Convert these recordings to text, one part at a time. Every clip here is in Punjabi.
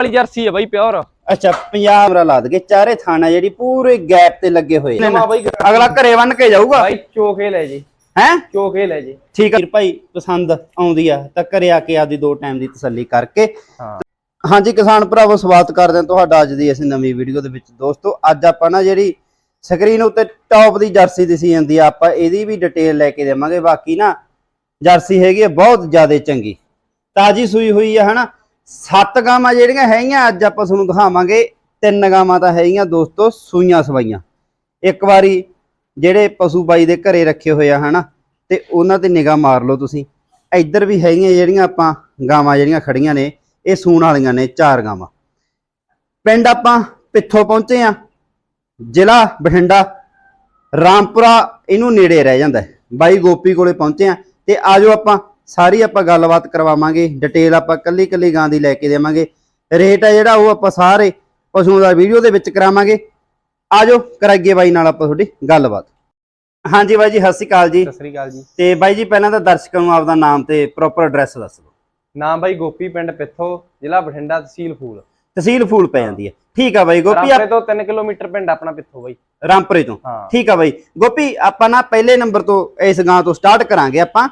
ਵਾਲੀ ਜਰਸੀ ਹੈ ਬਾਈ ਪਿਓਰ। ਅੱਛਾ ਪੰਜਾਬ ਰਾ ਲਾ ਦਗੇ ਚਾਰੇ ਥਾਣਾ ਜਿਹੜੀ ਪੂਰੇ ਗੈਪ ਤੇ ਲੱਗੇ ਹੋਏ ਬਾਈ ਅਗਲਾ ਘਰੇ ਬੰਨ ਕੇ ਜਾਊਗਾ? ਬਾਈ ਚੋਕੇ ਲੈ ਜੀ। ਹੈ? ਚੋਕੇ ਲੈ ਜੀ। ਠੀਕ ਵੀਰ ਭਾਈ ਪਸੰਦ ਆਉਂਦੀ ਆ ਤਾਂ ਘਰੇ ਆ ਕੇ ਆਪਦੀ ਦੋ ਟਾਈਮ ਦੀ ਤਸੱਲੀ ਕਰਕੇ। ਹਾਂ। ਹਾਂਜੀ ਕਿਸਾਨ ਭਰਾਵੋ ਸਵਾਗਤ ਕਰਦੇ ਹਾਂ ਤੁਹਾਡਾ ਅੱਜ ਦੀ ਇਸ ਨਵੀਂ ਵੀਡੀਓ ਦੇ ਵਿੱਚ। ਦੋਸਤੋ ਅੱਜ ਆਪਾਂ ਨਾ ਜਿਹੜੀ ਸਕਰੀਨ ਉੱਤੇ ਟੌਪ ਦੀ ਜਰਸੀ ਦਿਸੀ ਜਾਂਦੀ ਆ ਆਪਾਂ ਇਹਦੀ ਵੀ ਡਿਟੇਲ ਲੈ ਕੇ ਦੇਵਾਂਗੇ। ਬਾਕੀ ਨਾ ਜਰਸੀ ਹੈਗੀ ਆ ਬਹੁਤ ਜ਼ਿਆਦਾ ਚੰਗੀ। ਤਾਜੀ ਸੂਈ ਹੋਈ ਆ ਹਨਾ? ਸੱਤ ਗਾਵਾਂ ਜਿਹੜੀਆਂ ਹੈਗੀਆਂ, ਅੱਜ ਆਪਾਂ ਤੁਹਾਨੂੰ ਦਿਖਾਵਾਂਗੇ, ਤਿੰਨ ਗਾਵਾਂ ਤਾਂ ਹੈਗੀਆਂ ਦੋਸਤੋ, ਸੂਈਆਂ ਸਵਾਈਆਂ। ਇੱਕ ਵਾਰੀ ਜਿਹੜੇ ਪਸ਼ੂ ਬਾਈ ਦੇ ਘਰੇ ਰੱਖੇ ਹੋਏ ਆ, ਹਨਾ, ਤੇ ਉਹਨਾਂ ਤੇ ਨਿਗਾਹ ਮਾਰ ਲਓ ਤੁਸੀਂ। ਇੱਧਰ ਵੀ ਹੈਗੀਆਂ ਜਿਹੜੀਆਂ ਆਪਾਂ ਗਾਵਾਂ ਜਿਹੜੀਆਂ ਖੜੀਆਂ ਨੇ, ਇਹ ਸੂਣ ਵਾਲੀਆਂ ਨੇ, ਚਾਰ ਗਾਵਾਂ। ਪਿੰਡ ਆਪਾਂ ਪਿੱਥੋਂ ਪਹੁੰਚੇ ਆ, ਜ਼ਿਲ੍ਹਾ ਬਠਿੰਡਾ, ਰਾਮਪੁਰਾ, ਇਹਨੂੰ ਨੇੜੇ ਰਹਿ ਜਾਂਦਾ ਬਾਈ ਗੋਪੀ ਕੋਲੇ ਪਹੁੰਚੇ ਆ, ਤੇ ਆਜੋ ਆਪਾਂ ਸਾਰੀ ਆਪਾਂ ਗੱਲਬਾਤ ਕਰਵਾਵਾਂਗੇ ਡਿਟੇਲ ਆਪਾਂ ਕੱਲੀ ਕੱਲੀ ਗਾਂ ਦੀ ਲੈ ਕੇ ਦੇਵਾਂਗੇ। ਰੇਟ ਹੈ ਜਿਹੜਾ ਉਹ ਆਪਾਂ ਸਾਰੇ ਪਸ਼ੂਆਂ ਦਾ ਵੀਡੀਓ ਦੇ ਵਿੱਚ ਕਰਾਵਾਂਗੇ। ਆਜੋ ਕਰਾਈਏ ਬਾਈ ਨਾਲ ਆਪਾਂ ਤੁਹਾਡੀ ਗੱਲਬਾਤ। ਹਾਂਜੀ ਬਾਈ ਜੀ ਸਤਿ ਸ਼੍ਰੀ ਅਕਾਲ ਜੀ। ਸਤਿ ਸ੍ਰੀ ਅਕਾਲ ਜੀ। ਤੇ ਬਾਈ ਜੀ ਪਹਿਲਾਂ ਤਾਂ ਦਰਸ਼ਕਾਂ ਨੂੰ ਆਪਦਾ ਨਾਮ ਤੇ ਪ੍ਰੋਪਰ ਐਡਰੈਸ ਦੱਸ ਦਿਓ। ਨਾਮ ਬਾਈ ਗੋਪੀ ਪਿੰਡ ਪਿੱਥੋ ਜ਼ਿਲ੍ਹਾ ਬਠਿੰਡਾ ਤਹਿਸੀਲ ਫੂਲ। ਤਹਿਸੀਲ ਫੂਲ ਪੈ ਜਾਂਦੀ ਹੈ। ਠੀਕ ਆ ਬਾਈ ਗੋਪੀ ਰਾਮਪੁਰੇ ਤੋਂ 3 ਕਿਲੋਮੀਟਰ ਪਿੰਡ ਆਪਣਾ ਪਿੱਥੋ ਬਾਈ। ਰਾਮਪੁਰੇ ਤੋਂ। ਠੀਕ ਆ ਬਾਈ। ਗੋਪੀ ਆਪਾਂ ਨਾ ਪਹਿਲੇ ਨੰਬਰ ਤੋਂ ਇਸ ਗਾਂ ਤੋਂ ਸਟਾਰਟ ਕਰਾਂਗੇ ਆਪਾਂ।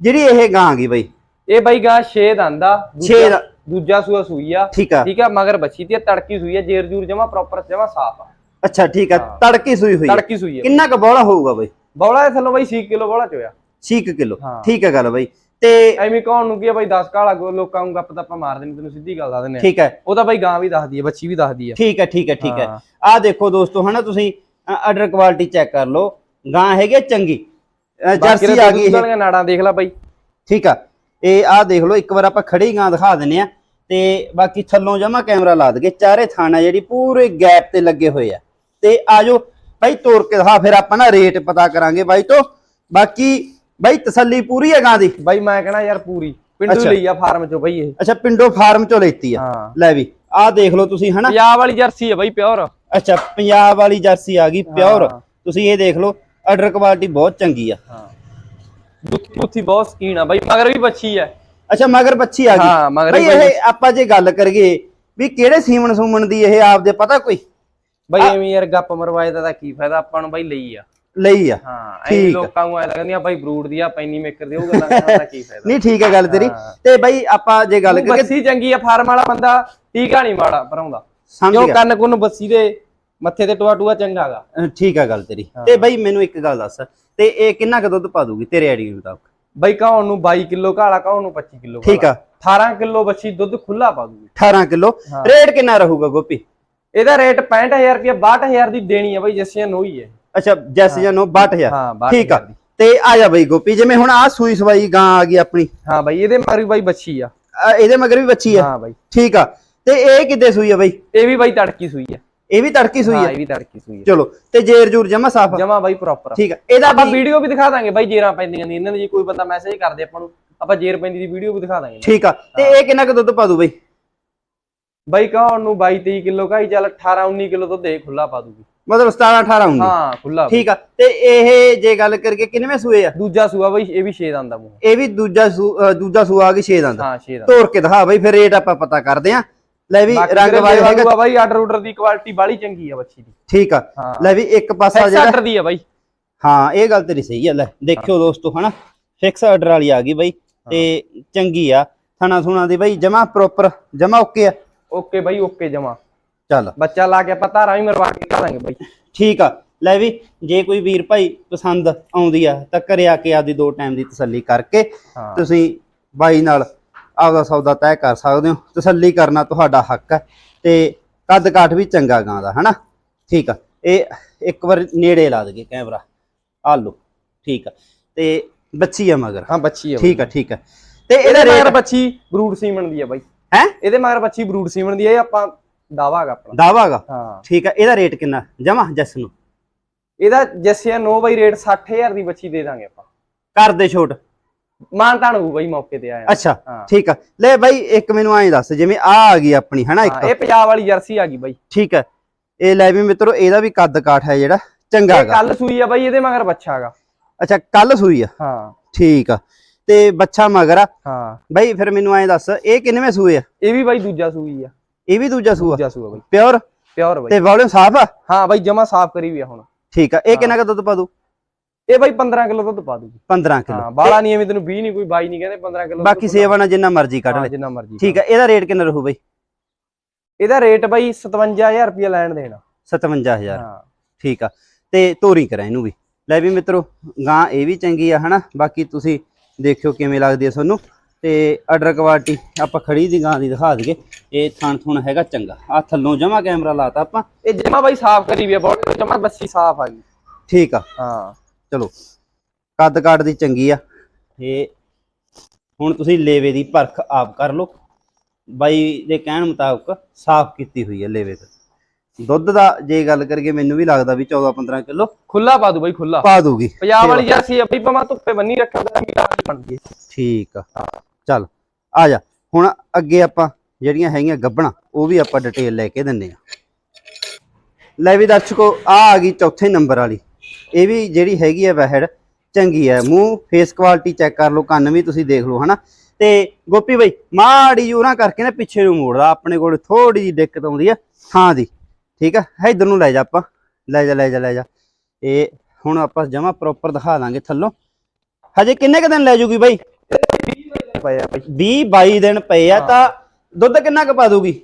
ਜਿਹੜੀ ਇਹ ਗਾਂ ਆ ਗਈ ਬਾਈ। ਇਹ ਬਾਈ ਗਾਂ 6 ਦੰਦਾ ਛੇ ਦਾ- ਦੂਜਾ ਸੂਆ ਸੂਈ ਆ। ਠੀਕ ਆ। ਠੀਕ ਆ ਮਗਰ ਬੱਚੀ ਤੇ ਤੜਕੀ ਸੂਈ ਆ ਜੇਰ ਜੂਰ ਜਮਾ ਪ੍ਰੋਪਰ ਜਮਾ ਸਾਫ਼ ਆ। ਅੱਛਾ ਠੀਕ ਆ। ਤੜਕੀ ਸੂਈ ਹੋਈ ਆ। ਤੜਕੀ ਸੂਈ ਆ। ਕਿੰਨਾ ਕੁ ਬੋਲਾ ਹੋਊਗਾ ਬਾਈ? ਬੌਲਾ ਇਹ ਥੱਲੋਂ ਬਾਈ 6 ਕਿਲੋ ਬੌਲਾ ਚੋਇਆ 6 ਕਿਲੋ। ਠੀਕ ਆ ਗੱਲ ਬਾਈ। ਤੇ ਐਵੇਂ ਕੌਣ ਨੂੰ ਕੀ ਆ ਬਾਈ 10 ਕਾਲਾ ਲੋਕਾਂ ਨੂੰ ਗੱਪ ਤਾਂ ਆਪਾਂ ਮਾਰ ਦੇਣੀ ਤੈਨੂੰ ਸਿੱਧੀ ਗੱਲ ਦੱਸ ਆ। ਠੀਕ ਹੈ ਉਹ ਤਾਂ ਬਾਈ ਗਾਂ ਵੀ ਦੱਸਦੀ ਆ ਬੱਚੀ ਵੀ ਦੱਸਦੀ ਆ। ਠੀਕ ਹੈ ਠੀਕ ਹੈ ਠੀਕ ਹੈ। ਆਹ ਦੇਖੋ ਦੋਸਤੋ ਹਨਾ ਤੁਸੀਂ ਆਰਡਰ ਕੁਆਲਿਟੀ ਚੈੱਕ ਕਰ ਲਓ। ਗਾਂ ਹੈਗੀ ਆ ਚੰਗੀ। ਜਰਸੀ ਆ ਗਈ ਇਹ। ਨਾੜਾਂ ਦੇਖ ਲੈ ਬਾਈ। ਠੀਕ ਆ। ਇਹ ਆਹ ਦੇਖ ਲਓ ਇੱਕ ਵਾਰ ਆਪਾਂ ਖੜੀ ਗਾਂ ਦਿਖਾ ਦਿੰਨੇ ਆ। ਤੇ ਬਾਕੀ ਥੱਲੋਂ ਜਮਾ ਕੈਮਰਾ ਲਾ ਦਗੇ ਚਾਰੇ ਥਾਣਾ ਜਿਹੜੀ ਪੂਰੇ ਗੈਪ ਤੇ ਲੱਗੇ ਹੋਏ ਆ। ਤੇ ਆਜੋ ਬਾਈ ਤੋੜ ਕੇ ਦਿਖਾ ਫਿਰ ਆਪਾਂ ਨਾ ਰੇਟ ਪਤਾ ਕਰਾਂਗੇ ਬਾਈ ਤੋਂ। ਬਾਕੀ ਬਾਈ ਤਸੱਲੀ ਪੂਰੀ ਹੈ ਗਾਂ ਦੀ? ਬਾਈ ਮੈਂ ਕਹਣਾ ਯਾਰ ਪੂਰੀ। ਪਿੰਡੂ। ਲਈ ਆ ਫਾਰਮ ਚੋਂ ਬਾਈ ਇਹ। ਅੱਛਾ ਪਿੰਡੋ ਫਾਰਮ ਚੋਂ ਲੈਤੀ ਆ। ਲੈ ਵੀ ਆਹ ਦੇਖ ਲਓ ਤੁਸੀਂ ਹਨਾ? ਪੰਜਾਬ ਵਾਲੀ ਜਰਸੀ ਆ ਬਾਈ ਪਿਓਰ। ਅੱਛਾ ਪੰਜਾਬ ਵਾਲੀ ਜਰਸੀ ਆ ਗਈ ਪਿਓਰ। ਤੁਸੀਂ ਇਹ ਦੇਖ ਲਓ ਆਰਡਰ ਕੁਆਲਿਟੀ ਬਹੁਤ ਚੰਗੀ ਆ। ਹਾਂ। ਦੁੱਥੀ ਬਹੁਤ ਸਕੀਨ ਆ ਬਾਈ ਮਗਰ ਵੀ ਬੱਚੀ ਆ। ਅੱਛਾ ਮਗਰ ਬੱਚੀ ਆ ਗਈ। ਹਾਂ, ਮਗਰ ਬਈ। ਇਹ ਆਪਾਂ ਜੇ ਗੱਲ ਕਰੀਏ ਵੀ ਕਿਹੜੇ ਸੀਮਣ ਸੂਮਣ ਦੀ ਇਹ ਆਪਦੇ ਪਤਾ ਕੋਈ? ਬਾਈ ਐਵੇਂ ਯਾਰ ਗੱਪ ਮਰਵਾਏ ਦਾ ਤਾਂ ਕੀ ਫਾਇਦਾ ਆਪਾਂ ਨੂੰ ਬਾਈ ਲਈ ਆ। ਲਈ ਆ। ਹਾਂ ਆ। ਲੋਕਾਂ ਨੂੰ ਐ ਲੱਗਦੀਆਂ ਬਾਈ ਬਰੂਡ ਦੀ ਆ ਪੈਨੀ ਮੇਕਰ ਦੀ ਉਹ ਗੱਲਾਂ ਕਰਨ ਦਾ ਕੀ ਫਾਇਦਾ। ਨਹੀਂ ਠੀਕ ਹੈ ਗੱਲ ਤੇਰੀ। ਤੇ ਬਈ ਆਪਾਂ ਜੇ ਗੱਲ ਕਰੀਏ ਬੱਸੀ ਚੰਗੀ ਆ ਫਾਰਮ ਵਾਲਾ ਬੰਦਾ ਟੀਕਾ ਨਹੀਂ ਮਾੜਾ ਭਰਾਉਂਦਾ। ਸਮਝ ਜੋ ਗਿਆ। ਕੰਨ ਕੁੰਨ ਬੱਸੀ ਦੇ? ਮੱਥੇ ਤੇ ਟੂਆ ਟੂਆ ਚੰਗਾਗਾ ਅਹ ਠੀਕ ਹੈ ਗੱਲ ਤੇਰੀ। ਹਾਂ। ਤੇ ਬਈ ਮੈਨੂੰ ਇੱਕ ਗੱਲ ਦੱਸ ਤੇ ਇਹ ਕਿੰਨਾ ਕੁ ਦੁੱਧ ਪਾ ਦੂਗੀ ਤੇਰੇ ਆਈਡੀ ਮੁਤਾਬਕ? ਬਾਈ ਕਾਉਣ ਨੂੰ 22 ਕਿਲੋ ਘਾਲਾ ਕਾਉਣ ਨੂੰ 25 ਕਿਲੋ ਠੀਕ ਆ। 18 ਕਿਲੋ ਬੱਚੀ ਦੁੱਧ ਖੁੱਲਾ ਪਾ ਦੂਗੀ। 18 ਕਿਲੋ। ਹਾਂ। ਰੇਟ ਕਿੰਨਾ ਰਹੂਗਾ ਗੋਪੀ? ਇਹਦਾ ਰੇਟ 65000 ਰੁਪਏ 62000 ਦੀ ਦੇਣੀ ਆ ਬਾਈ ਜੱਸੀਆਂ ਨੋਈ ਹੈ ਅੱਛਾ ਜੈਸ ਜਾਂ ਨੋ 62000 ਹਾਂ 62000 ਠੀਕ ਆ। ਤੇ ਆ ਜਾ ਬਈ ਗੋਪੀ ਜਿਵੇਂ ਹੁਣ ਆ ਸੂਈ ਸਵਾਈ ਗਾਂ ਆ ਗਈ ਆਪਣੀ। ਹਾਂ ਬਾਈ ਇਹਦੇ ਮਗਰ ਵੀ ਬਾਈ ਬੱਚੀ ਆ। ਇਹਦੇ ਮਗਰ ਵੀ ਬੱਚੀ ਆ? ਹਾਂ ਬਾਈ। ਠੀਕ ਆ। ਤੇ ਇਹ ਕਿੱਦੇ ਸੂਈ ਆ ਬਈ? ਇਹ ਵੀ ਬਾਈ ਤੜਕੀ ਸੂਈ ਆ। ਇਹ ਵੀ ਤੜਕੀ ਸੂਈ ਹਾਂ ਇਹ ਵੀ ਤੜਕੀ ਸੂਈ ਆ ਚਲੋ ਤੇ ਜੇਰ ਜੂਰ ਜਮਾ ਸਾਫ਼ ਜਮਾ ਬਾਈ ਪ੍ਰੋਪਰ ਠੀਕ ਆ ਇਹਦਾ ਆਪਾਂ ਵੀ ਵੀਡੀਓ ਵੀ ਦਿਖਾ ਦਾਂਗੇ ਬਾਈ ਜੇਰਾਂ ਪੈਂਦੀਆਂ ਦੀ ਇਹਨਾਂ ਦੀ ਜੇ ਕੋਈ ਬੰਦਾ ਮੈਸੇਜ ਕਰਦੇ ਆਪਾਂ ਨੂੰ ਆਪਾਂ ਜੇਰ ਪੈਂਦੀ ਦੀ ਵੀਡੀਓ ਵੀ ਦਿਖਾ ਦਾਂਗੇ ਠੀਕ ਆ ਤੇ ਇਹ ਕਿੰਨਾ ਕੁ ਦੁੱਧ ਪਾ ਦੂ ਬਈ? ਬਾਈ ਕਹਾਉਣ ਨੂੰ 22 23 ਕਿਲੋ ਕਾਈ ਚੱਲ 18 19 ਕਿਲੋ ਦੁੱਧ ਇਹ ਖੁੱਲਾ ਪਾ ਦੂਗੀ। ਮਤਲਬ 17 18 19 ਹਾਂ ਖੁੱਲਾ ਠੀਕ ਆ ਤੇ ਇਹ ਜੇ ਗੱਲ ਕਰਕੇ ਕਿੰਨਵੇਂ ਸੂਏ ਆ? ਦੂਜਾ ਸੂਆ ਬਾਈ ਇਹ ਵੀ 6 ਦੰਦ ਦਾ ਮੂੰਹ। ਇਹ ਵੀ ਦੂਜਾ ਸੂ- ਦੂਜਾ ਸੂਆ ਆ ਗਈ 6 ਦੰਦ? ਹਾਂ 6 ਦੰਦ। ਤੋੜ ਕੇ ਦਿਖਾ ਬਈ ਫਿਰ ਰੇਟ ਆਪਾਂ ਪਤਾ ਕਰਦੇ ਆ। ਲੈ ਵੀ ਰੰਗ ਵਾਲੇ ਹੈਗਾ ਬਾਈ ਆਰਡਰ ਆਰਡਰ ਦੀ ਕੁਆਲਿਟੀ ਬਾਲੀ ਚੰਗੀ ਆ ਬੱਚੀ ਦੀ। ਠੀਕ ਆ। ਲੈ ਵੀ ਇੱਕ ਪਾਸਾ ਜਿਹੜਾ ਆਰਡਰ ਦੀ ਆ ਬਾਈ। ਹਾਂ ਇਹ ਗੱਲ ਤੇਰੀ ਸਹੀ ਆ ਲੈ ਦੇਖਿਓ ਦੋਸਤੋ ਹਨਾ? ਫਿਕਸ ਆਰਡਰ ਵਾਲੀ ਆ ਗਈ ਬਈ ਤੇ ਚੰਗੀ ਆ। ਥਣਾ ਥੁਣਾ ਦੀ ਬਈ ਜਮਾ ਪ੍ਰੋਪਰ ਜਮਾ ਓਕੇ ਆ। ਓਕੇ ਬਾਈ ਓਕੇ ਜਮਾ। ਚੱਲ। ਬੱਚਾ ਲਾ ਕੇ ਆਪਾਂ ਧਾਰਾਂ ਵੀ ਮਰਵਾ ਕੇ ਦਾਂਗੇ ਬਾਈ। ਠੀਕ ਆ। ਲੈ ਵੀ ਜੇ ਕੋਈ ਵੀਰ ਭਾਈ ਪਸੰਦ ਆਉਂਦੀ ਆ ਤਾਂ ਘਰੇ ਆ ਕੇ ਆਪਦੀ ਦੋ ਟਾਈਮ ਦੀ ਤਸੱਲੀ ਕਰਕੇ ਤੁਸੀਂ ਬਾਈ ਨਾਲ ਆਪਦਾ ਸੌਦਾ ਤੈਅ ਕਰ ਸਕਦੇ ਹੋ ਤਸੱਲੀ ਕਰਨਾ ਤੁਹਾਡਾ ਹੱਕ ਹੈ ਤੇ ਕੱਦ ਕਾਠ ਵੀ ਚੰਗਾ ਗਾਂ ਦਾ ਹਨਾ? ਠੀਕ ਆ। ਇਹ ਇੱਕ ਵਾਰ ਨੇੜੇ ਲਾ ਦਗੇ ਕੈਮਰਾ। ਆ ਲਓ ਠੀਕ ਆ। ਤੇ ਬੱਚੀ ਆ ਮਗਰ। ਹਾਂ ਬੱਚੀ ਆ ਠੀਕ ਆ ਠੀਕ ਆ। ਤੇ ਇਹਦੇ ਰੇਟ ਬੱਚੀ ਬਰੂਡ ਸੀਮਨ ਦੀ ਆ ਬਾਈ। ਹੈ? ਇਹਦੇ ਮਗਰ ਬੱਚੀ ਬਰੂਡ ਸੀਮਨ ਦੀ ਆ ਇਹ ਆਪਾਂ ਦਾਵਾ ਹੈਗਾ ਆਪਣਾ। ਦਾਵਾਗਾ ਹਾਂ। ਠੀਕ ਆ ਇਹਦਾ ਰੇਟ ਕਿੰਨਾ? ਜਮਾ ਜਸ ਨੂੰ। ਇਹਦਾ ਜੱਸਿਆ ਨੋ ਬਾਈ ਰੇਟ 60000 ਦੀ ਬੱਚੀ ਦੇ ਦਾਂਗੇ ਆਪਾਂ। ਕਰ ਦੇ ਛੋਟ। ਮਾਨ ਤਾਣ ਹੋਊ ਬਾਈ ਮੌਕੇ ਤੇ ਆਇਆ। ਅੱਛਾ ਠੀਕ ਆ। ਲੈ ਬਾਈ ਇੱਕ ਮੈਨੂੰ ਐਂ ਦੱਸ ਜਿਵੇਂ ਆ ਆ ਗਈ ਆਪਣੀ ਹਨਾ ਇੱਕ? ਇਹ ਪੰਜਾਬ ਵਾਲੀ ਜਰਸੀ ਆ ਗਈ ਬਾਈ। ਠੀਕ ਹੈ ਇਹ ਲੈ ਵੀ ਮਿੱਤਰੋ ਇਹਦਾ ਵੀ ਕੱਦ ਕਾਠ ਹੈ ਜਿਹੜਾ ਚੰਗਾ ਹੈਗਾ। ਕੱਲ ਸੂਈ ਆ ਬਾਈ ਇਹਦੇ ਮਗਰ ਬੱਚਾ ਹੈਗਾ। ਅੱਛਾ ਕੱਲ ਸੂਈ ਆ? ਹਾਂ। ਠੀਕ ਆ। ਤੇ ਬੱਚਾ ਮਗਰ ਆ? ਹਾਂ। ਬਾਈ ਫਿਰ ਮੈਨੂੰ ਐਂ ਦੱਸ ਇਹ ਕਿੰਨਵੇਂ ਸੂਏ ਆ? ਇਹ ਵੀ ਬਾਈ ਦੂਜਾ ਸੂਈ ਆ। ਇਹ ਵੀ ਦੂਜਾ ਸੂਆ? ਦੂਜਾ ਸੂਆ ਬਾਈ। ਪਿਓਰ? ਪਿਓਰ ਬਾਈ। ਤੇ ਵੋਲਿਊਮ ਸਾਫ਼ ਆ? ਹਾਂ ਬਾਈ ਜਮਾ ਸਾਫ਼ ਕਰੀ ਵੀ ਆ ਹੁਣ। ਠੀਕ ਆ। ਇਹ ਕਿੰਨਾ ਕੁ ਦੁੱਧ ਪਾ ਦੂ ਇਹ ਬਾਈ 15 ਕਿਲੋ ਦੁੱਧ ਪਾ ਦੂਗੀ। 15 ਹਾਂ ਕਿਲੋ ਬਾਲਾ ਨਹੀਂ ਐਵੇਂ ਤੈਨੂੰ 20 ਨਹੀਂ ਕੋਈ 22 ਨਹੀਂ ਕਹਿੰਦੇ 15 ਕਿਲੋ ਬਾਕੀ ਸੇਵਾ ਨਾਲ ਜਿੰਨਾ ਮਰਜ਼ੀ ਕੱਢ ਲੈ। ਜਿੰਨਾ ਮਰਜ਼ੀ ਠੀਕ ਆ ਇਹਦਾ ਰੇਟ ਕਿੰਨਾ ਰਹੂ ਬਾਈ? ਇਹਦਾ ਰੇਟ ਬਾਈ 57000 ਰੁਪਏ ਲੈਣ ਦੇਣਾ। 57000 ਹਾਂ। ਠੀਕ ਆ ਤੇ ਤੋਰੀ ਕਰਾਂ ਇਹਨੂੰ ਵੀ। ਲੈ ਵੀ ਮਿੱਤਰੋ ਗਾਂ ਇਹ ਵੀ ਚੰਗੀ ਆ ਹਨਾ? ਬਾਕੀ ਤੁਸੀਂ ਦੇਖਿਓ ਕਿਵੇਂ ਲੱਗਦੀ ਆ ਤੁਹਾਨੂੰ। ਤੇ ਆਰਡਰ ਕੁਆਲਿਟੀ ਆਪਾਂ ਖੜੀ ਦੀ ਗਾਂ ਦੀ ਦਿਖਾ ਦਈਏ। ਇਹ ਥਣ ਥੁਣ ਹੈਗਾ ਚੰਗਾ। ਆ ਥੱਲੋਂ ਜਮਾ ਕੈਮਰਾ ਲਾਤਾ ਆਪਾਂ। ਇਹ ਜਮਾ ਬਾਈ ਸਾਫ਼ ਕਰੀ ਵੀ ਆ ਬਹੁਤ ਜਮਾ ਬੱਸੀ ਸਾਫ਼ ਆ ਗਈ। ਠੀਕ ਆ। ਹਾਂ। ਚਲੋ। ਕੱਦ ਕਾਟ ਦੀ ਚੰਗੀ ਆ। ਤੇ ਹੁਣ ਤੁਸੀਂ ਲੇਵੇ ਦੀ ਪਰਖ ਆਪ ਕਰ ਲਓ। ਬਾਈ ਦੇ ਕਹਿਣ ਮੁਤਾਬਕ ਸਾਫ਼ ਕੀਤੀ ਹੋਈ ਹੈ ਲੇਵੇ ਤੇ। ਦੁੱਧ ਦਾ ਜੇ ਗੱਲ ਕਰੀਏ ਮੈਨੂੰ ਵੀ ਲੱਗਦਾ ਵੀ 14 15 ਕਿਲੋ ਖੁੱਲਾ ਪਾ ਦੂ ਬਾਈ ਖੁੱਲਾ। ਪਾ ਦੂਗੀ। ਪੰਜਾਬ ਵਾਲੀ ਜਰਸੀ ਆਪਣੀ ਪਮਾ ਧੁੱਪੇ ਬੰਨੀ ਰੱਖਿਆ ਤਾਂ ਮੀਰਾ ਬਣ ਗਈ। ਠੀਕ ਆ। ਚੱਲ ਆ ਜਾ। ਹੁਣ ਅੱਗੇ ਆਪਾਂ ਜਿਹੜੀਆਂ ਹੈਗੀਆਂ ਗੱਬਣਾ ਉਹ ਵੀ ਆਪਾਂ ਡਿਟੇਲ ਲੈ ਕੇ ਦਿੰਨੇ ਆ। ਲੈ ਵੀ ਦਰਸ਼ਕੋ ਆ ਆ ਗਈ ਚੌਥੇ ਨੰਬਰ ਵਾਲੀ। ਇਹ ਵੀ ਜਿਹੜੀ ਹੈਗੀ ਆ ਵਹਿੜ ਚੰਗੀ ਹੈ ਮੂੰਹ ਫੇਸ ਕੁਆਲਿਟੀ ਚੈੱਕ ਕਰ ਲਓ ਕੰਨ ਵੀ ਤੁਸੀਂ ਦੇਖ ਲਓ ਹਨਾ? ਤੇ ਗੋਪੀ ਬਾਈ ਮਾੜੀ ਜੂਰਾ ਕਰਕੇ ਨਾ ਪਿੱਛੇ ਨੂੰ ਮੋੜਦਾ ਆਪਣੇ ਕੋਲ ਥੋੜੀ ਜੀ ਦਿੱਕਤ ਆਉਂਦੀ ਆ ਥਾਂ ਦੀ ਠੀਕ ਆ? ਇਧਰ ਨੂੰ ਲੈ ਜਾ ਆਪਾਂ। ਲੈ ਜਾ ਲੈ ਜਾ ਲੈ ਜਾ। ਇਹ ਹੁਣ ਆਪਾਂ ਜਮਾ ਪ੍ਰੋਪਰ ਦਿਖਾ ਦਾਂਗੇ ਥੱਲੋਂ। ਹਜੇ ਕਿੰਨੇ ਕ ਦਿਨ ਲੈ ਜੂਗੀ ਬਾਈ? ਪਿਆ ਬਾਈ। 20 22 ਦਿਨ ਪਏ ਆ ਤਾਂ ਦੁੱਧ ਕਿੰਨਾ ਕੁ ਪਾ ਦੂਗੀ?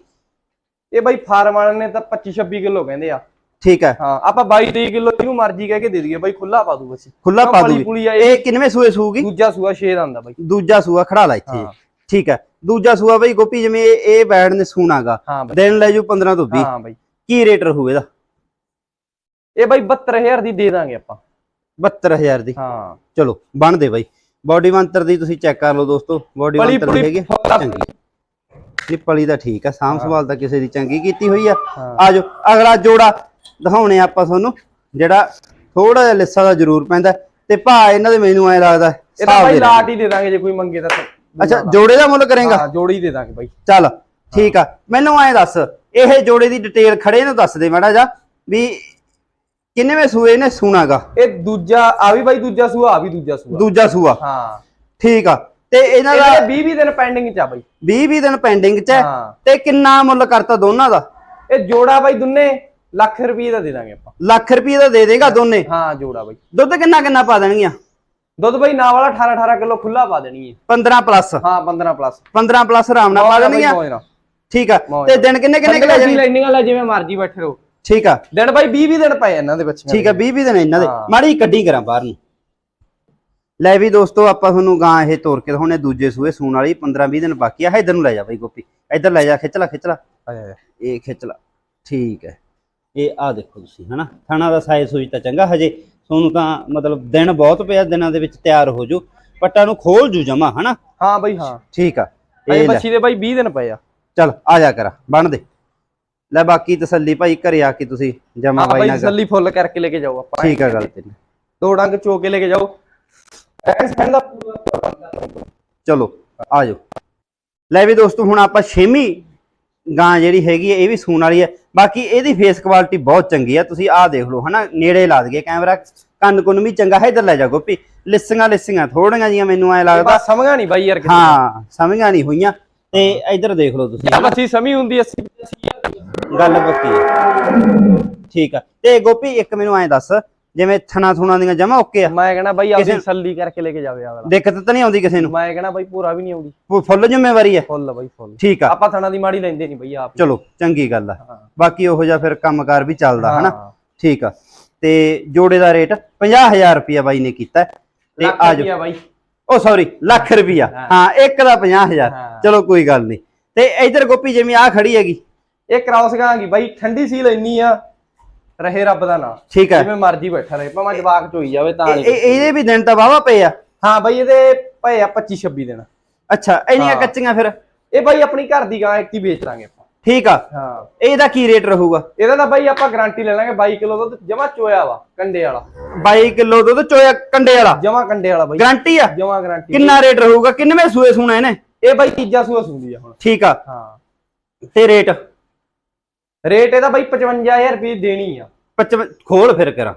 ਇਹ ਬਾਈ ਫਾਰਮ ਵਾਲਿਆਂ ਨੇ ਤਾਂ 25 26 ਕਿਲੋ ਕਹਿੰਦੇ ਆ। ਠੀਕ ਹੈ। ਹਾਂ ਆਪਾਂ 22 23 ਕਿਲੋ ਇਹਨੂੰ ਮਰਜ਼ੀ ਕਹਿ ਕੇ ਦੇ ਦਈਏ ਬਾਈ ਖੁੱਲਾ ਪਾ ਦੂ ਬਸ। ਖੁੱਲਾ ਪਾ ਆ ਇਹ ਕਿੰਨਵੇਂ ਸੂਏ ਸੂਗੀ? ਦੂਜਾ ਸੂਆ 6 ਦਾ ਆਂਦਾ ਬਾਈ। ਦੂਜਾ ਸੂਆ ਖੜਾ ਲਾ ਇੱਥੇ। ਠੀਕ ਹੈ। ਦੂਜਾ ਸੂਆ ਬਈ ਗੋਪੀ ਜਿਵੇਂ ਇਹ ਬੈਡ ਨੇ ਸੂਣਾਗਾ ਦਿਨ ਲੈ ਜੂ 15 ਤੋਂ 20 ਹਾਂ ਬਾਈ। ਕੀ ਰੇਟ ਰਹੂ ਇਹਦਾ? ਇਹ ਬਾਈ 72000 ਦੀ ਦੇ ਦਾਂਗੇ ਆਪਾਂ। 72000 ਦੀ। ਹਾਂ। ਚਲੋ ਬਣ ਦੇ ਬਾਈ। ਬਾਡੀ ਮੰਤਰ ਦੀ ਤੁਸੀਂ ਚੈੱਕ ਕਰ ਲਓ ਦੋਸਤੋ। ਬਾਡੀ ਮੰਤਰ ਦੀ ਹੈਗੀ। ਇਹ ਪਲੀ ਦਾ ਠੀਕ ਆ। ਸਾਂਭ ਸੰਭਾਲ ਤਾਂ ਕਿਸੇ ਦੀ ਚੰਗੀ ਕੀਤੀ ਹੋਈ ਆ। ਆਜੋ ਅਗਲਾ ਜੋੜਾ ਦਿਖਾਉਣੇ ਆਪਾਂ ਤੁਹਾਨੂੰ ਜਿਹੜਾ ਥੋੜਾ ਜਿਹਾ ਲਿੱਸਾ ਦਾ ਜ਼ਰੂਰ ਪੈਂਦਾ ਤੇ ਭਾ ਇਹਨਾਂ ਦੇ ਮੈਨੂੰ ਐ ਲੱਗਦਾ ਇਹ ਤਾਂ ਹਿਸਾਬ ਬਾਈ ਦੇ ਲਾਟ ਹੀ ਦੇ ਦਾਂਗੇ ਜੇ ਕੋਈ ਮੰਗੇ ਤਾਂ ਅੱਛਾ ਜੋੜੇ ਦਾ ਮੁੱਲ ਕਰੇਗਾ? ਹਾਂ ਜੋੜੀ ਦੇ ਦਾਂਗੇ ਬਾਈ ਚੱਲ ਠੀਕ ਆ। ਮੈਨੂੰ ਐ ਦੱਸ ਇਹ ਜੋੜੇ ਦੀ ਡਿਟੇਲ ਖੜੇ ਨੂੰ ਦੱਸ ਦੇ ਮਾੜਾ ਜਾ ਵੀ ਕਿੰਨੇਵੇਂ ਸੂਏ ਨੇ ਸੁਣਾਗਾ ਇਹ ਦੂਜਾ ਆ ਵੀ ਬਾਈ ਦੂਜਾ ਸੂਆ ਆ ਵੀ ਦੂਜਾ ਸੂਆ। ਦੂਜਾ ਸੂਆ। ਹਾਂ। ਠੀਕ ਆ। ਤੇ ਇਹਨਾਂ ਦਾ ਇਹਦੇ 20 20 ਦਿਨ ਪੈਂਡਿੰਗ ਚ ਆ ਬਾਈ 20 20 ਦਿਨ ਪੈਂਡਿੰਗ 'ਚ ਤੇ ਕਿੰਨਾ ਮੁੱਲ ਕਰਤਾ ਦੋਨਾਂ ਦਾ? ਇਹ ਜੋੜਾ ਬਾਈ ਦੁੰਨੇ। ਲੱਖ ਰੁਪਏ ਦਾ ਦੇ ਦਾਂਗੇ ਆਪਾਂ। ਲੱਖ ਰੁਪਏ ਦਾ ਦੇ ਦੇਗਾ ਦੋਨੇ? ਹਾਂ ਜੋੜਾ ਬਾਈ। ਦੁੱਧ ਕਿੰਨਾ ਕਿੰਨਾ ਪਾ ਦੇਣਗੀਆਂ? ਦੁੱਧ ਬਾਈ ਨਾ ਵਾਲਾ 18 18 ਕਿਲੋ ਖੁੱਲਾ ਪਾ ਦੇਣੀ ਹੈ। 15 ਪਲੱਸ। ਹਾਂ 15 ਪਲੱਸ। 15 ਪਲੱਸ ਆਰਾਮ ਨਾਲ ਪਾ ਦੇਣਗੀਆਂ? ਠੀਕ ਆ। ਤੇ ਦਿਨ ਕਿੰਨੇ ਕਿੰਨੇ ਕਿ ਲੈ ਜਾਣਗੇ ਲੈਣੀਆਂ ਲੈ ਜਿਵੇਂ ਮਰਜ਼ੀ ਬੈਠੇ ਰਹੋ। ਠੀਕ ਆ। ਦਿਨ ਬਾਈ 20 20 ਦਿਨ ਪਏ ਇਹਨਾਂ ਦੇ ਬੱਚਿਆਂ ਠੀਕ ਆ 20 20 ਦਿਨ ਇਹਨਾਂ ਦੇ। ਮਾੜੀ ਕੱਢੀ ਕਰਾਂ ਬਾਹਰ ਨੂੰ। ਲੈ ਵੀ ਦੋਸਤੋ ਆਪਾਂ ਤੁਹਾਨੂੰ ਗਾਂ ਇਹ ਤੋਰ ਕੇ ਦਿਖਾਉਣੇ ਦੂਜੇ ਸੂਏ ਸੂਣ ਵਾਲੀ 15 20 ਦਿਨ ਬਾਕੀ ਆ। ਇਧਰ ਨੂੰ ਲੈ ਜਾ ਬਾਈ ਗੋਪੀ। ਇਧਰ ਲੈ ਜਾ ਖਿੱਚ ਲੈ ਖਿੱਚ ਲੈ। ਇਹ ਖਿੱਚ ਲਾ। ਠੀਕ ਹੈ। ਇਹ ਆ ਦੇਖੋ ਤੁਸੀਂ ਹਨਾ? ਥਾਣਾ ਦਾ ਸਾਈਜ਼ ਸੂਈ ਤਾਂ ਚੰਗਾ ਹਜੇ। ਤੁਹਾਨੂੰ ਤਾਂ ਮਤਲਬ ਦਿਨ ਬਹੁਤ ਪਿਆ ਦਿਨਾਂ ਦੇ ਵਿੱਚ ਤਿਆਰ ਹੋ ਜੂ। ਪੱਟਾਂ ਨੂੰ ਖੋਲ ਜੂ ਜਮਾ ਹਨਾ? ਹਾਂ ਬਾਈ ਹਾਂ। ਠੀਕ ਆ। ਇਹ ਬੱਚੀ ਦੇ ਬਾਈ 20 ਦਿਨ ਪਏ ਆ। ਚਲ ਆ ਜਾ ਕਰਾ ਬਣ ਦੇ। ਲੈ ਬਾਕੀ ਤਸੱਲੀ ਭਾਈ ਘਰੇ ਆ ਕੇ ਤੁਸੀਂ ਜਮਾ ਬਾਈ ਨਾਲ ਤਸੱਲੀ ਫੁੱਲ ਕਰਕੇ ਲੈ ਕੇ ਜਾਓ ਆਪਾਂ। ਠੀਕ ਆ ਗੱਲ ਤੇਰੀ। ਦੋ ਡੰਗ ਚੋ ਕੇ ਲੈ ਕੇ ਜਾਓ। ਚਲੋ ਆ ਜਾਓ। ਲੈ ਵੀ ਦੋਸਤੋ ਹੁਣ ਆਪਾਂ ਛੇਵੀਂ ਗਾਂ ਜਿਹੜੀ ਹੈਗੀ ਇਹ ਵੀ ਸੂਣ ਵਾਲੀ ਹੈ ਬਾਕੀ ਇਹਦੀ ਫੇਸ ਕੁਆਲਿਟੀ ਬਹੁਤ ਚੰਗੀ ਹੈ ਤੁਸੀਂ ਆਹ ਦੇਖ ਲਓ ਹਨਾ? ਨੇੜੇ ਲਾ ਦਈਏ ਕੈਮਰਾ। ਕੰਨ ਕੁੰਨ ਵੀ ਚੰਗਾ। ਹੈ ਇਧਰ ਲੈ ਜਾ ਗੋਪੀ। ਲਿਸੀਆਂ ਲਿਸੀਆਂ ਥੋੜੀਆਂ ਜੀਆਂ ਮੈਨੂੰ ਐ ਲੱਗਦਾ। ਬਸ ਸਮਝਾ ਨਹੀਂ ਬਾਈ ਯਾਰ ਹਾਂ ਸਮਝਾਂ ਨਹੀਂ ਹੋਈਆਂ। ਤੇ ਇਧਰ ਦੇਖ ਲਓ ਤੁਸੀਂ। ਬੱਚੀ ਸਮੀ ਹੁੰਦੀ 80 ਗੱਲ ਪੱਕੀ ਠੀਕ ਆ। ਤੇ ਗੋਪੀ ਇੱਕ ਮੈਨੂੰ ਐ ਦੱਸ। ਜਿਵੇਂ ਥਣਾ ਥੁਣਾ ਦੀਆਂ ਜਮਾ ਓਕੇ ਆ। ਮੈਂ ਕਹਣਾ ਬਾਈ ਆਪਣੀ ਤਸੱਲੀ ਕਰਕੇ ਲੈ ਕੇ ਜਾਵੇ ਆਵਲਾ ਦਿੱਕਤ ਤਾਂ ਨਹੀਂ ਆਉਂਦੀ ਕਿਸੇ ਨੂੰ। ਮੈਂ ਕਹਣਾ ਬਾਈ ਪੂਰਾ ਵੀ ਨਹੀਂ ਆਉਂਦੀ। ਫੁ- ਫੁੱਲ ਜ਼ਿੰਮੇਵਾਰੀ ਹੈ ਫੁੱਲ ਬਾਈ ਫੁੱਲ। ਠੀਕ ਆ। ਆਪਾਂ ਥਣਾ ਦੀ ਮਾੜੀ ਲੈਂਦੇ ਨਹੀਂ ਬਈ ਆਪ। ਚਲੋ ਚੰਗੀ ਗੱਲ ਆ। ਬਾਕੀ ਉਹੋ ਜਿਹਾ ਫਿਰ ਕੰਮਕਾਰ ਵੀ ਚੱਲਦਾ ਹਨਾ। ਠੀਕ ਆ। ਤੇ ਜੋੜੇ ਦਾ ਰੇਟ 50000 ਰੁਪਿਆ ਬਾਈ ਨੇ ਕੀਤਾ। ਤੇ ਆ ਜਾਓ ਬਾਈ। ਉਹ ਸੌਰੀ ਲੱਖ ਰੁਪਿਆ ਹਾਂ। ਇੱਕ ਦਾ 50000 ਹਾਂ। ਚਲੋ ਕੋਈ ਗੱਲ ਨਹੀਂ। ਤੇ ਇਧਰ ਗੋਪੀ ਜਿਵੇਂ ਆ ਖੜੀ ਹੈਗੀ। ਇਹ ਕ੍ਰਾਸ ਗਾਂਗੀ ਬਾਈ। ਠੰਡੀ ਸੀਲ ਇੰਨੀ ਆ। ਰਹੇ ਰੱਬ ਦਾ ਨਾਮ। ਠੀਕ ਹੈ। ਜਿਵੇਂ ਮਰਜ਼ੀ ਬੈਠਾ ਰਹੇ ਭਾਵੇਂ ਜਵਾਕ ਚ ਹੋਈ ਜਾਵੇ ਤਾਂ ਇਹ- ਨਹੀਂ ਇਹਦੇ ਵੀ ਦਿਨ ਤਾਂ ਵਾਵਾ ਪਏ ਆ। ਹਾਂ ਬਾਈ ਇਹਦੇ ਪਏ ਆ 25 26 ਦਿਨ। ਅੱਛਾ ਇੰਨੀਆਂ। ਕੱਚੀਆਂ ਫਿਰ? ਇਹ ਬਾਈ ਆਪਣੀ ਘਰ ਦੀ ਗਾਂ ਇੱਕ ਹੀ ਵੇਚ ਲਾਂਗੇ ਆਪਾਂ। ਠੀਕ ਆ। ਹਾਂ। ਇਹਦਾ ਕੀ ਰੇਟ ਰਹੂਗਾ? ਇਹਦਾ ਤਾਂ ਬਾਈ ਆਪਾਂ ਗਾਰੰਟੀ ਲੈ ਲਾਂਗੇ 22 ਕਿਲੋ ਦੁੱਧ ਜਮਾ ਚੋਇਆ ਵਾ ਕੰਡੇ ਵਾਲਾ। 22 ਕਿਲੋ ਦੁੱਧ ਚੋਇਆ ਕੰਡੇ ਵਾਲਾ? ਜਮਾ ਕੰਡੇ ਵਾਲਾ ਬਾਈ। ਗਾਰੰਟੀ ਆ? ਜਮਾ ਗਾਰੰਟੀ ਕਿੰਨਾ ਰੇਟ ਰਹੂਗਾ? ਕਿੰਨਵੇਂ ਸੂਏ ਸੁਣਾ ਇਹਨੇ? ਇਹ ਬਾਈ ਤੀਜਾ ਸੂਆ ਸੁਣਦੀ ਆ ਹੁਣ। ਠੀਕ ਆ। ਹਾਂ। ਤੇ ਰੇਟ? ਰੇਟ ਇਹਦਾ ਬਾਈ 55000 ਰੁਪਏ ਦੇਣੀ ਆ। 55 ਖੋਲ ਫਿਰ ਕਰਾਂ।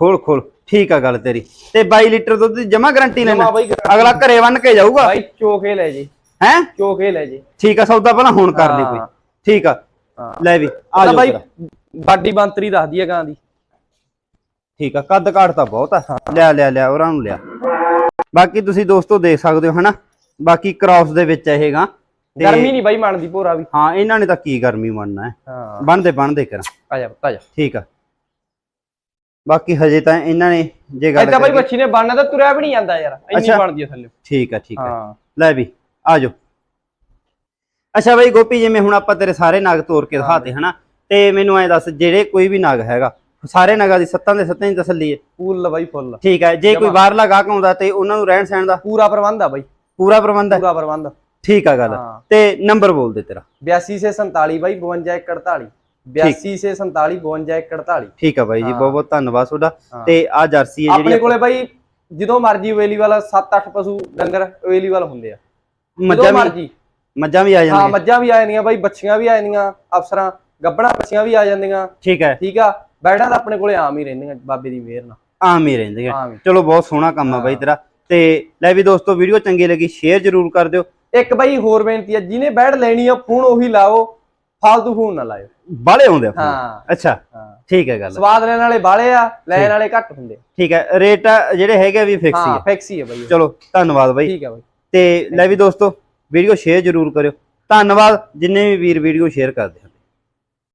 ਖੋਲ ਖੋਲ। ਠੀਕ ਆ ਗੱਲ ਤੇਰੀ। ਤੇ 22 ਲੀਟਰ ਦੁੱਧ ਦੀ ਜਮਾ ਗਾਰੰਟੀ ਲੈਣਾ। ਅਗਲਾ ਘਰੇ ਬੰਨ ਕੇ ਜਾਊਗਾ। ਬਾਈ ਚੋਕੇ ਲੈ ਜੇ। ਹੈ? ਚੋਕੇ ਲੈ ਜੇ। ਠੀਕ ਆ ਸੌਦਾ ਪਹਿਲਾਂ ਹੁਣ ਕਰ ਲਈ ਕੋਈ। ਠੀਕ ਆ। ਲੈ ਵੀ ਆ ਆ ਜਾ ਬਾਈ ਬਾਡੀ ਬੰਤਰੀ ਦੱਸਦੀ ਹੈ ਗਾਂ ਦੀ। ਠੀਕ ਆ ਕੱਦ ਕਾਠ ਤਾਂ ਬਹੁਤ ਆ। ਲਿਆ ਲਿਆ ਲਿਆ ਉਹਨਾਂ ਨੂੰ ਲਿਆ। ਬਾਕੀ ਤੁਸੀਂ ਦੋਸਤੋ ਦੇਖ ਸਕਦੇ ਹੋ ਹਨਾ? ਬਾਕੀ ਕ੍ਰਾਸ ਦੇ ਵਿੱਚ ਇਹਗਾ ਤੇ ਗਰਮੀ ਨਹੀਂ ਬਾਈ ਮੰਨਦੀ ਭੋਰਾ ਵੀ। ਹਾਂ ਇਹਨਾਂ ਨੇ ਤਾਂ ਕੀ ਗਰਮੀ ਮੰਨਣਾ ਹੈ। ਹਾਂ। ਬਣਦੇ ਬਣਦੇ ਕਰ। ਆ ਜਾ ਆ ਜਾ। ਠੀਕ ਆ। ਬਾਕੀ ਹਜੇ ਤਾਂ ਇਹਨਾਂ ਨੇ ਜੇ ਗੱਲ ਐਦਾਂ ਬਾਈ ਬੱਚੀ ਨੇ ਬਣਨਾ ਤਾਂ ਤੁਰਿਆ ਵੀ ਨਹੀਂ ਜਾਂਦਾ ਯਾਰ ਇੰਨੀ ਅੱਛਾ। ਬਣਦੀ ਹੈ ਥੱਲੇ। ਠੀਕ ਆ ਠੀਕ ਆ। ਹਾਂ। ਲੈ ਵੀ ਆ ਜਾਓ। ਅੱਛਾ ਬਈ ਗੋਪੀ ਜਿਵੇਂ ਹੁਣ ਆਪਾਂ ਤੇਰੇ ਸਾਰੇ ਨਗ ਤੋੜ ਕੇ ਦਿਖਾਤੇ ਹਨਾ? ਤੇ ਮੈਨੂੰ ਐ ਦੱਸ ਜਿਹੜੇ ਕੋਈ ਵੀ ਨਗ ਹੈਗਾ ਸਾਰੇ ਨਗਾਂ ਦੀ ਸੱਤਾਂ ਦੇ ਸੱਤਾਂ ਦੀ ਤਸੱਲੀ ਹੈ। ਫੁੱਲ ਬਾਈ ਫੁੱਲ। ਠੀਕ ਹੈ ਜੇ ਕੋਈ ਜਮਾਂ। ਬਾਹਰਲਾ ਗਾਹਕ ਆਉਂਦਾ ਤੇ ਉਹਨਾਂ ਨੂੰ ਰਹਿਣ ਸਹਿਣ ਦਾ? ਪੂਰਾ ਪ੍ਰਬੰਧ ਆ ਬਾਈ। ਪੂਰਾ ਪ੍ਰਬੰਧ ਹੈ? ਪੂਰਾ ਪ੍ਰਬੰਧ। ਠੀਕ ਆ ਗੱਲ। ਹਾਂ। ਤੇ ਨੰਬਰ ਬੋਲ ਦੇ ਤੇਰਾ। 82 ਸੇ 47 ਬਾਈ 52 41 82 ਸੇ 47 52 41 ਠੀਕ ਆ ਬਾਈ ਜੀ ਹਾਂ। ਬਹੁਤ ਬਹੁਤ ਧੰਨਵਾਦ ਤੁਹਾਡਾ। ਹਾਂ। ਤੇ ਆ ਜਰਸੀ ਹੈ ਆਪਣੇ ਜਿਹੜੀ ਕੋਲੇ ਬਾਈ ਜਦੋਂ ਮਰਜ਼ੀ ਅਵੇਲੇਬਲ 7-8 ਪਸ਼ੂ ਡੰਗਰ ਅਵੇਲੇਬਲ ਹੁੰਦੇ ਆ। ਮੱਝਾਂ ਮਰਜ਼ੀ। ਮੱਝਾਂ ਵੀ ਆ ਹਾਂ ਜਾਂਦੀਆਂ। ਮੱਝਾਂ ਵੀ ਆ ਜਾਂਦੀਆਂ ਬਾਈ ਬੱਚੀਆਂ ਵੀ ਆ ਜਾਂਦੀਆਂ ਅਫਸਰਾਂ ਗੱਬਣਾ ਬੱਚੀਆਂ ਵੀ ਆ ਜਾਂਦੀਆਂ। ਠੀਕ ਹੈ। ਠੀਕ ਆ ਬੈਡਾਂ ਤਾਂ ਆਪਣੇ ਕੋਲੇ ਆਮ ਹੀ ਰਹਿੰਦੀਆਂ ਬਾਬੇ ਦੀ ਮਿਹਰ ਨਾਲ। ਆਮ ਹੀ ਰਹਿੰਦੇ ਆਮ ਹੀ। ਚਲੋ ਬਹੁਤ ਸੋਹਣਾ ਕੰਮ ਆ ਬਾਈ ਹਾਂ। ਤੇਰਾ। ਤੇ ਲੈ ਵੀ ਦੋਸਤੋ ਵੀਡੀਓ ਚੰਗੀ ਲੱਗੀ ਸ਼ੇਅਰ ਜ਼ਰੂਰ ਕਰ ਦਿਓ। ਇੱਕ ਬਾਈ ਹੋਰ ਬੇਨਤੀ ਆ ਜਿਹਨੇ ਬੈਡ ਲੈਣੀ ਆ ਫੋਨ ਉਹੀ ਲਾਓ। ਫਾਲਤੂ ਫੋਨ ਨਾ ਲਾਇਓ। ਬਾਲੇ ਆਉਂਦੇ ਆ phone। ਹਾਂ। ਅੱਛਾ। ਹਾਂ। ਠੀਕ ਹੈ ਗੱਲ। ਸਵਾਦ ਲੈਣ ਵਾਲੇ ਬਾਲੇ ਆ ਲੈਣ ਵਾਲੇ ਘੱਟ ਹੁੰਦੇ ਠੀਕ ਹੈ ਰੇਟ ਜਿਹੜੇ ਹੈਗੇ ਆ ਵੀ ਫਿਕਸ ਹੀ ਹਾਂ ਫਿਕਸ ਹੀ ਹੈ ਬਾਈ। ਚਲੋ ਧੰਨਵਾਦ ਬਾਈ। ਠੀਕ ਹੈ ਬਾਈ। ਤੇ ਲੈ ਵੀ ਦੋਸਤੋ ਵੀਡੀਓ ਸ਼ੇਅਰ ਜ਼ਰੂਰ ਕਰਿਓ। ਧੰਨਵਾਦ ਜਿੰਨੇ ਵੀ ਵੀਰ ਵੀਡੀਓ ਸ਼ੇਅਰ ਕਰਦੇ ਆ।